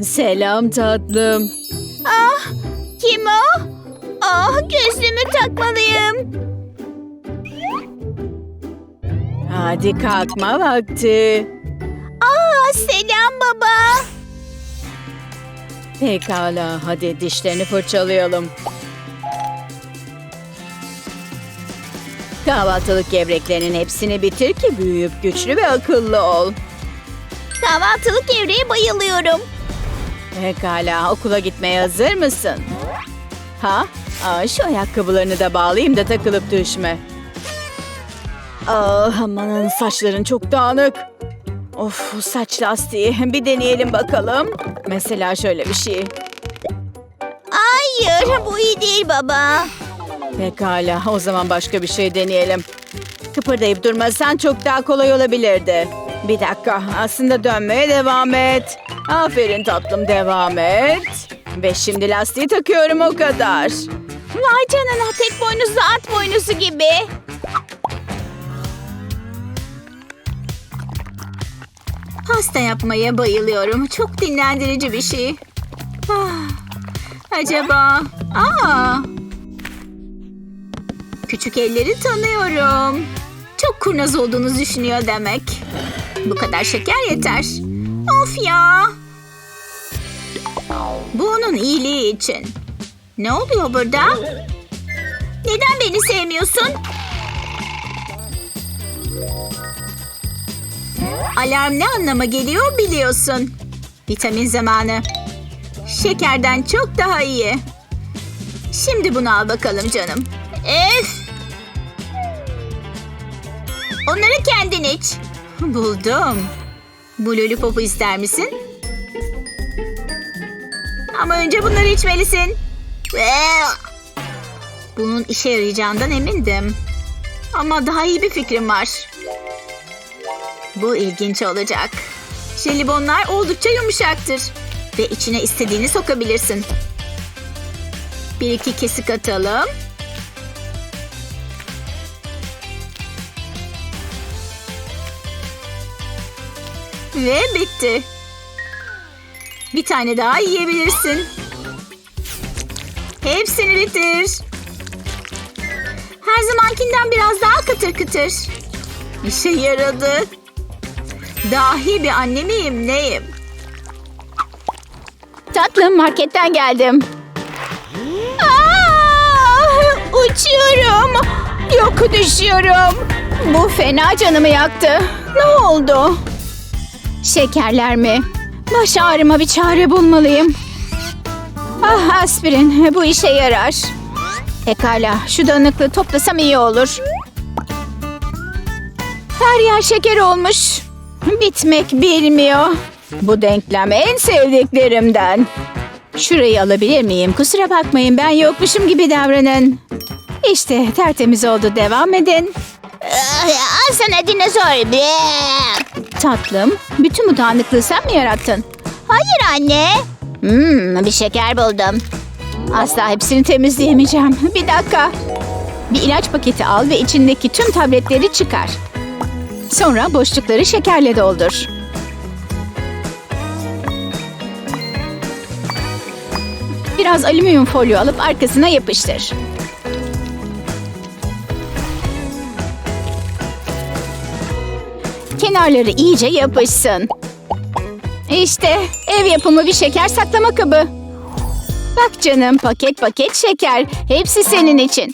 Selam tatlım. Ah, kim o? Ah, gözlüğümü takmalıyım. Hadi kalkma vakti. Aa, selam baba. Pekala hadi dişlerini fırçalayalım. Kahvaltılık gevreklerinin hepsini bitir ki büyüyüp güçlü ve akıllı ol. Kahvaltılık gevreğe bayılıyorum. Pekala okula gitmeye hazır mısın? Ha? Aa, şu ayakkabılarını da bağlayayım da takılıp düşme. Ah amanın saçların çok dağınık. Of saç lastiği bir deneyelim bakalım. Mesela şöyle bir şey. Hayır, bu iyi değil baba. Pekala o zaman başka bir şey deneyelim. Kıpırdayıp durmasan çok daha kolay olabilirdi. Bir dakika aslında dönmeye devam et. Aferin tatlım devam et. Ve şimdi lastiği takıyorum o kadar. Vay canına tek boynuzlu at boynuzu gibi. Pasta yapmaya bayılıyorum. Çok dinlendirici bir şey. Ah, acaba... Aa! Küçük elleri tanıyorum. Çok kurnaz olduğunu düşünüyor demek. Bu kadar şeker yeter. Of ya! Bu onun iyiliği için. Ne oluyor burada? Neden beni sevmiyorsun? Alarm ne anlama geliyor biliyorsun. Vitamin zamanı. Şekerden çok daha iyi. Şimdi bunu al bakalım canım. Öf! Onları kendin iç. Buldum. Bu lollipopu ister misin? Ama önce bunları içmelisin. Bunun işe yarayacağından emindim. Ama daha iyi bir fikrim var. Bu ilginç olacak. Jelibonlar oldukça yumuşaktır. Ve içine istediğini sokabilirsin. Bir iki kesik atalım. Ve bitti. Bir tane daha yiyebilirsin. Hepsini bitir. Her zamankinden biraz daha kıtır kıtır. İşe yaradı. Dahi bir anne miyim neyim? Tatlım marketten geldim. Uçuyorum. Yok düşüyorum. Bu fena canımı yaktı. Ne oldu? Şekerler mi? Baş ağrıma bir çare bulmalıyım. Ah aspirin bu işe yarar. Pekala şu dağınıklığı toplasam iyi olur. Her yer şeker olmuş. Bitmek bilmiyor. Bu denklem en sevdiklerimden. Şurayı alabilir miyim? Kusura bakmayın ben yokmuşum gibi davranın. İşte tertemiz oldu devam edin. Al sana dinozor. Tatlım, bütün bu dağınıklığı sen mi yarattın? Hayır anne. Hmm, bir şeker buldum. Asla hepsini temizleyemeyeceğim. Bir dakika. Bir ilaç paketi al ve içindeki tüm tabletleri çıkar. Sonra boşlukları şekerle doldur. Biraz alüminyum folyo alıp arkasına yapıştır. Kenarları iyice yapışsın. İşte ev yapımı bir şeker saklama kabı. Bak canım paket paket şeker. Hepsi senin için.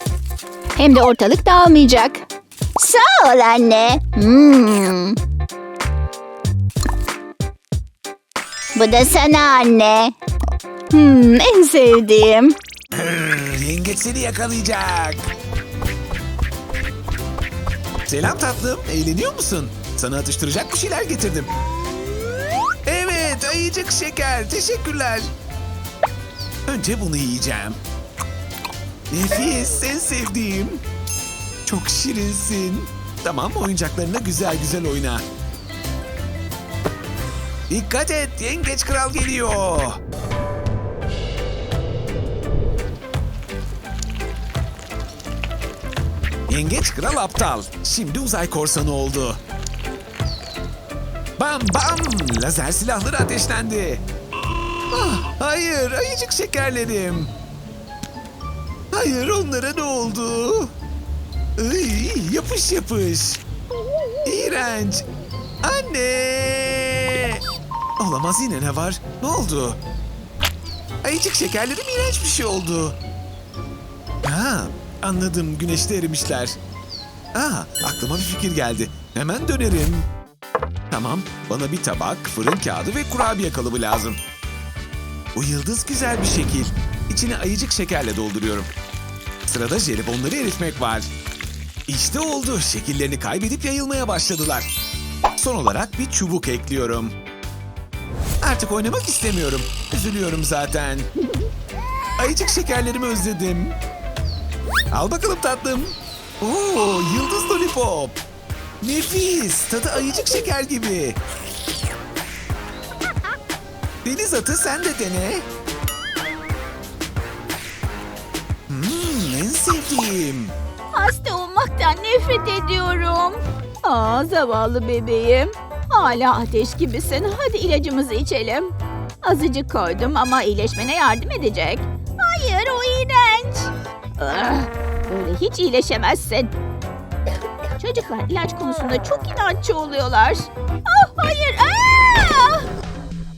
Hem de ortalık dağılmayacak. Sağ ol anne. Hmm. Bu da sana anne. Hmm, en sevdiğim. Yengeç seni yakalayacak. Selam tatlım, eğleniyor musun? Sana atıştıracak bir şeyler getirdim. Evet, ayıcık şeker. Teşekkürler. Önce bunu yiyeceğim. Nefis, en sevdiğim. Çok şirinsin. Tamam, oyuncaklarına güzel güzel oyna. Dikkat et, yengeç kral geliyor. Yengeç kral aptal. Şimdi uzay korsanı oldu. Bam bam! Lazer silahları ateşlendi. Ah, hayır, ayıcık şekerlerim. Hayır, onlara ne oldu? Iy, yapış yapış. İğrenç. Anne! Olamaz yine ne var? Ne oldu? Ayıcık şekerlerim iğrenç bir şey oldu. Ha, anladım. Güneşte erimişler. Aa, aklıma bir fikir geldi. Hemen dönerim. Tamam, bana bir tabak, fırın kağıdı ve kurabiye kalıbı lazım. Bu yıldız güzel bir şekil. İçine ayıcık şekerle dolduruyorum. Sırada jelibonları eritmek var. İşte oldu. Şekillerini kaybedip yayılmaya başladılar. Son olarak bir çubuk ekliyorum. Artık oynamak istemiyorum. Üzülüyorum zaten. Ayıcık şekerlerimi özledim. Al bakalım tatlım. Oo, yıldız lollipop. Nefis. Tadı ayıcık şeker gibi. Deniz atı sen de dene. Hmm, en sevdiğim. Hasta olmaktan nefret ediyorum. Aa zavallı bebeğim. Hala ateş gibisin. Hadi ilacımızı içelim. Azıcık koydum ama iyileşmene yardım edecek. Hayır o iğrenç. Ah, böyle hiç iyileşemezsin. Çocuklar ilaç konusunda çok inatçı oluyorlar. Ah hayır. Aa!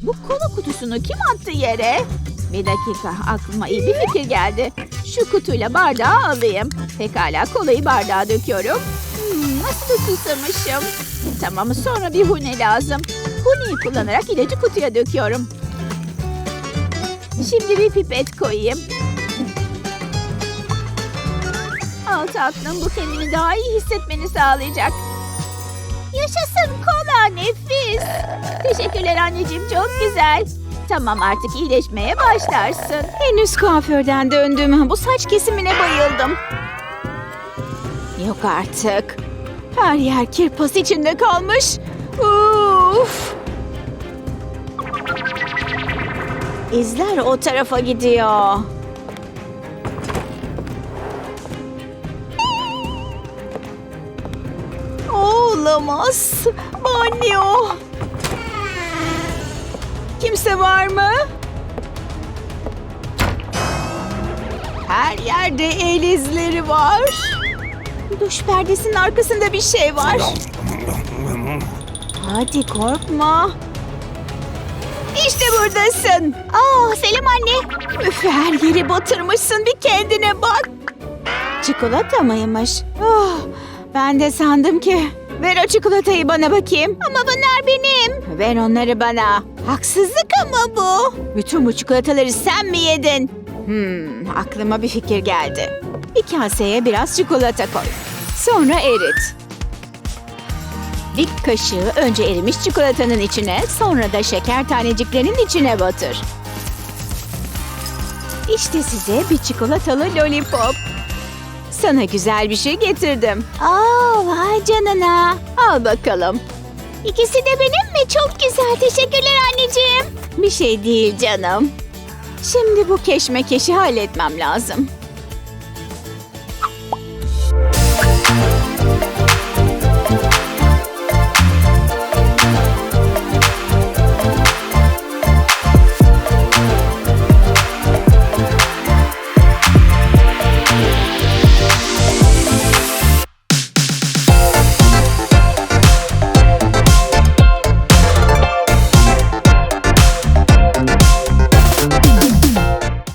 Bu kola kutusunu kim attı yere? Bir dakika aklıma iyi bir fikir geldi. Şu kutuyla bardağı alayım. Pekala kolayı bardağa döküyorum. Hmm, nasıl susamışım. Tamam sonra bir hune lazım. Huneyi kullanarak ilacı kutuya döküyorum. Şimdi bir pipet koyayım. Al tatlım bu kendini daha iyi hissetmeni sağlayacak. Yaşasın kola nefis. Teşekkürler anneciğim çok güzel. Tamam artık iyileşmeye başlarsın. Henüz kuaförden döndüm. Bu saç kesimine bayıldım. Yok artık. Her yer kirpas içinde kalmış. Uf. İzler o tarafa gidiyor. Olamaz. Banyo. Kimse var mı? Her yerde el izleri var. Duş perdesinin arkasında bir şey var. Hadi korkma. İşte buradasın. Aa Selim anne. Üf, her yeri batırmışsın. Bir kendine bak. Çikolata mıymış? Oh, ben de sandım ki. Ver o çikolatayı bana bakayım. Ama bunlar benim. Ver onları bana. Haksızlık ama bu. Bütün bu çikolataları sen mi yedin? Hmm, aklıma bir fikir geldi. Bir kaseye biraz çikolata koy. Sonra erit. Bir kaşığı önce erimiş çikolatanın içine, sonra da şeker taneciklerinin içine batır. İşte size bir çikolatalı lollipop. Sana güzel bir şey getirdim. Aa, vay canına. Al bakalım. İkisi de benim mi? Çok güzel. Teşekkürler anneciğim. Bir şey değil canım. Şimdi bu keşmekeşi halletmem lazım.